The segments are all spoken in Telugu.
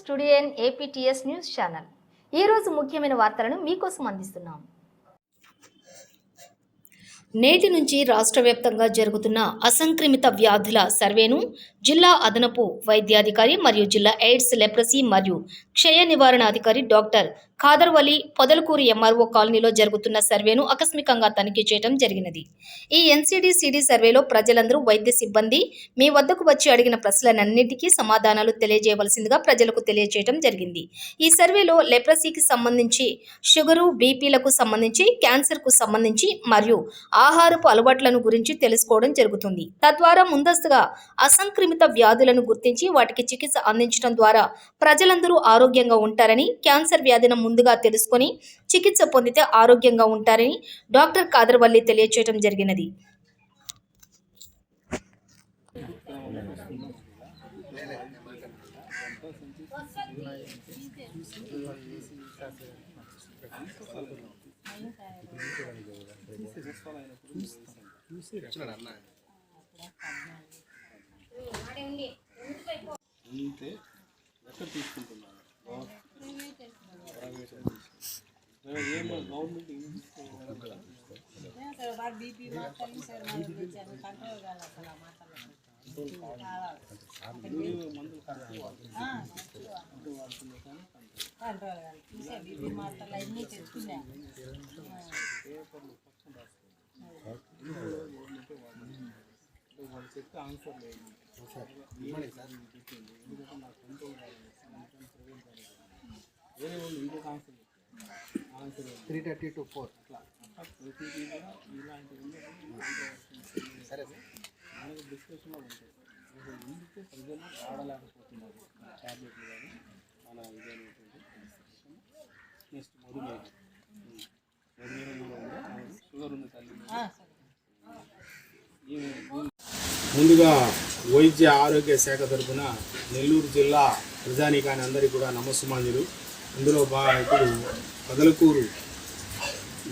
Studio APTS news channel. ఈరోజు ముఖ్యమైన వార్తలను మీకోసం అందిస్తున్నాం. నేటి నుంచి రాష్ట్ర వ్యాప్తంగా జరుగుతున్న అసంక్రమిత వ్యాధుల సర్వేను జిల్లా అదనపు వైద్యాధికారి మరియు జిల్లా ఎయిడ్స్ లెప్రసీ మరియు క్షయ నివారణ అధికారి డాక్టర్ ఖాదర్వలి పొదలకూరు ఎంఆర్ఓ కాలనీలో జరుగుతున్న సర్వేను ఆకస్మికంగా తనిఖీ చేయడం జరిగినది. ఈ ఎన్సీడీ సర్వేలో ప్రజలందరూ వైద్య సిబ్బంది మీ వద్దకు వచ్చి అడిగిన ప్రశ్నలన్నింటికీ సమాధానాలు తెలియజేయవలసిందిగా ప్రజలకు తెలియజేయడం జరిగింది. ఈ సర్వేలో లెప్రసీకి సంబంధించి షుగరు బీపీలకు సంబంధించి క్యాన్సర్కు సంబంధించి మరియు ఆహారపు అలవాట్లను గురించి తెలుసుకోవడం జరుగుతుంది. తద్వారా ముందస్తుగా అసంక్రమిత వ్యాధులను గుర్తించి వాటికి చికిత్స అందించడం ద్వారా ప్రజలందరూ ఆరోగ్యంగా ఉంటారని క్యాన్సర్ వ్యాధిని ముందుగా తెలుసుకొని చికిత్స పొందితే ఆరోగ్యంగా ఉంటారని డాక్టర్ కాదర్వల్లి తెలియచేయడం జరిగినది. ఉంటే ఎక్కడ తీసుకుంటున్నారు గవర్నమెంట్ కంట్రోల్ కాదు చూసే బీపీ మాటలు అన్నీ తెచ్చుకున్నా పేపర్లు పక్కన రాస్తారు గవర్నమెంట్ వాడు వాళ్ళు చెప్తే ఆన్సర్ లేదు చెప్పింది ఎందుకంటే నాకు కంట్రోల్ కాలేదు అందుకని ప్రివెంట్ కాలేదు వేరే వాళ్ళు ఇంకొక ఆన్సర్ చెప్తారు answer three thirty two four అట్లా అట్లా ప్రతిదీ కూడా ఇలాంటివి సరే మనకు డిస్కషన్లో ఉంటాయి అసలు ఎందుకు ప్రజలు వాడలేకపోతున్నారు ట్యాబ్లెట్లు కానీ మన ఇదైనటువంటి ముందుగా వైద్య ఆరోగ్య శాఖ తరఫున నెల్లూరు జిల్లా ప్రజానీకాన్ని అందరికీ కూడా నమస్సుమాంజులు. ఇందులో బాగా ఇప్పుడు పదలకూరు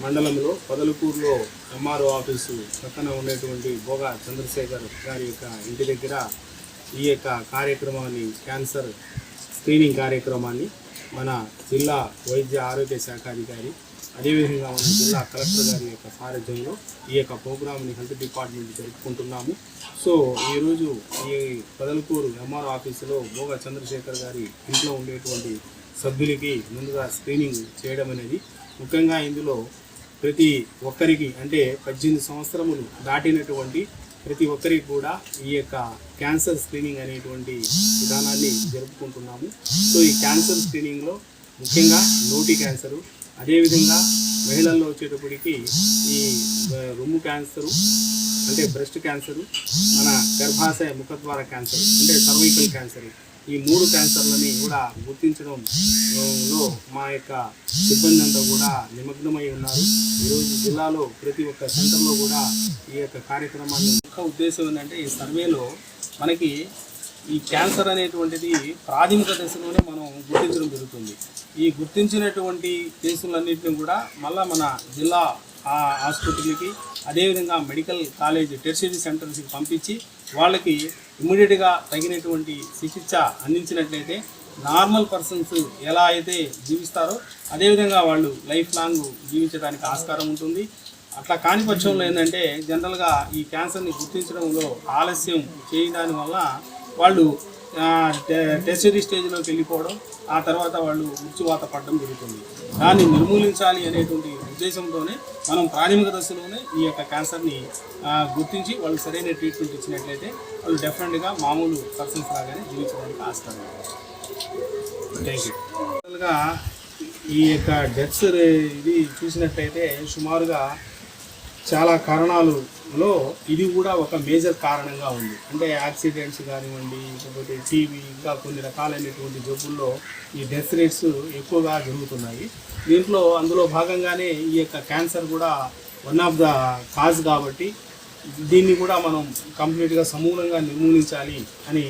మండలంలో పదలకూరులో ఎంఆర్ఓ ఆఫీసు పక్కన ఉండేటువంటి భోగా చంద్రశేఖర్ గారి యొక్క ఇంటి దగ్గర ఈ యొక్క కార్యక్రమాన్ని క్యాన్సర్ స్క్రీనింగ్ కార్యక్రమాన్ని మన జిల్లా వైద్య ఆరోగ్య శాఖ అధికారి. అదేవిధంగా మన జిల్లా కలెక్టర్ గారి యొక్క సారథ్యంలో ఈ యొక్క ప్రోగ్రామ్ని హెల్త్ డిపార్ట్మెంట్ జరుపుకుంటున్నాము. సో ఈరోజు ఈ పదలకూరు ఎంఆర్ ఆఫీసులో బోగా చంద్రశేఖర్ గారి ఇంట్లో ఉండేటువంటి సభ్యులకి ముందుగా స్క్రీనింగ్ చేయడం అనేది ముఖ్యంగా ఇందులో ప్రతి ఒక్కరికి అంటే పద్దెనిమిది సంవత్సరములు దాటినటువంటి ప్రతి ఒక్కరికి కూడా ఈ యొక్క క్యాన్సర్ స్క్రీనింగ్ అనేటువంటి విధానాన్ని జరుపుకుంటున్నాము. సో ఈ క్యాన్సర్ స్క్రీనింగ్లో ముఖ్యంగా నోటి క్యాన్సరు అదేవిధంగా మహిళల్లో వచ్చేటప్పటికి ఈ రొమ్ము క్యాన్సరు అంటే బ్రెస్ట్ క్యాన్సరు మన గర్భాశయ ముఖద్వార క్యాన్సర్ అంటే సర్వైకల్ క్యాన్సర్ ఈ మూడు క్యాన్సర్లని కూడా గుర్తించడం లో యొక్క సిబ్బంది అంతా కూడా నిమగ్నమై ఉన్నారు. ఈరోజు జిల్లాలో ప్రతి ఒక్క సెంటర్లో కూడా ఈ యొక్క కార్యక్రమాన్ని ముఖ్య ఉద్దేశం ఏంటంటే ఈ సర్వేలో మనకి ఈ క్యాన్సర్ అనేటువంటిది ప్రాథమిక దశలోనే మనం గుర్తించడం జరుగుతుంది. ఈ గుర్తించినటువంటి కేసులన్నింటినీ కూడా మళ్ళా మన జిల్లా ఆ అదేవిధంగా మెడికల్ కాలేజ్ టెర్షరీ సెంటర్స్కి పంపించి వాళ్ళకి ఇమ్మీడియట్గా తగినటువంటి చికిత్స అందించినట్లయితే నార్మల్ పర్సన్స్ ఎలా అయితే జీవిస్తారో అదేవిధంగా వాళ్ళు లైఫ్ లాంగ్ జీవించడానికి ఆస్కారం ఉంటుంది. అట్లా కాని పక్షంలో ఏంటంటే జనరల్గా ఈ క్యాన్సర్ని గుర్తించడంలో ఆలస్యం చేయడాని వల్ల వాళ్ళు టెస్టరీ స్టేజ్లోకి వెళ్ళిపోవడం ఆ తర్వాత వాళ్ళు మృత్యువాత పడడం జరుగుతుంది. దాన్ని నిర్మూలించాలి అనేటువంటి ఉద్దేశంతోనే మనం ప్రాథమిక దశలోనే ఈ యొక్క క్యాన్సర్ని గుర్తించి వాళ్ళు సరైన ట్రీట్మెంట్ ఇచ్చినట్లయితే వాళ్ళు డెఫినెట్గా మామూలు పర్సన్స్ లాగానే జీవించడానికి ఆస్కారం. థ్యాంక్ యూ ఈ యొక్క డెత్స్ ఇది చూసినట్టయితే సుమారుగా చాలా కారణాలలో ఇది కూడా ఒక మేజర్ కారణంగా ఉంది. అంటే యాక్సిడెంట్స్ కానివ్వండి లేకపోతే టీవీ ఇంకా కొన్ని రకాలైనటువంటి జబ్బుల్లో ఈ డెత్ రేట్స్ ఎక్కువగా జరుగుతున్నాయి. దీంట్లో అందులో భాగంగానే ఈ యొక్క క్యాన్సర్ కూడా వన్ ఆఫ్ ద కాజ్ కాబట్టి దీన్ని కూడా మనం కంప్లీట్గా సమూలంగా నిర్మూలించాలి అని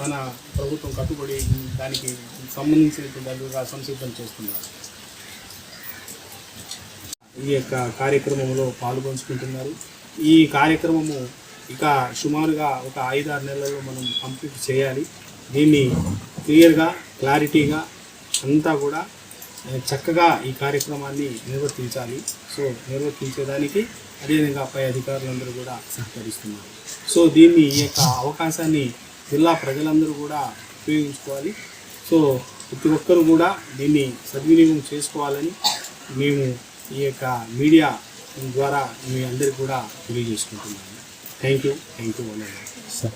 మన ప్రభుత్వం కట్టుబడి దానికి సంబంధించినటువంటి సంసిద్ధం చేస్తున్నారు. ఈ యొక్క కార్యక్రమంలో పాల్గొంచుకుంటున్నారు. ఈ కార్యక్రమము ఇక సుమారుగా ఒక ఐదారు నెలల్లో మనం కంప్లీట్ చేయాలి. దీన్ని క్లియర్గా క్లారిటీగా అంతా కూడా చక్కగా ఈ కార్యక్రమాన్ని నిర్వర్తించాలి. సో నిర్వర్తించేదానికి అదేవిధంగా పై అధికారులందరూ కూడా సహకరిస్తున్నారు. సో దీన్ని ఈ యొక్క అవకాశాన్ని జిల్లా ప్రజలందరూ కూడా ఉపయోగించుకోవాలి. సో ప్రతి ఒక్కరు కూడా దీన్ని సద్వినియోగం చేసుకోవాలని మేము ఈ యొక్క మీడియా ద్వారా మీ అందరికీ కూడా తెలియజేసుకుంటున్నాము. Thank you. Thank you. Sir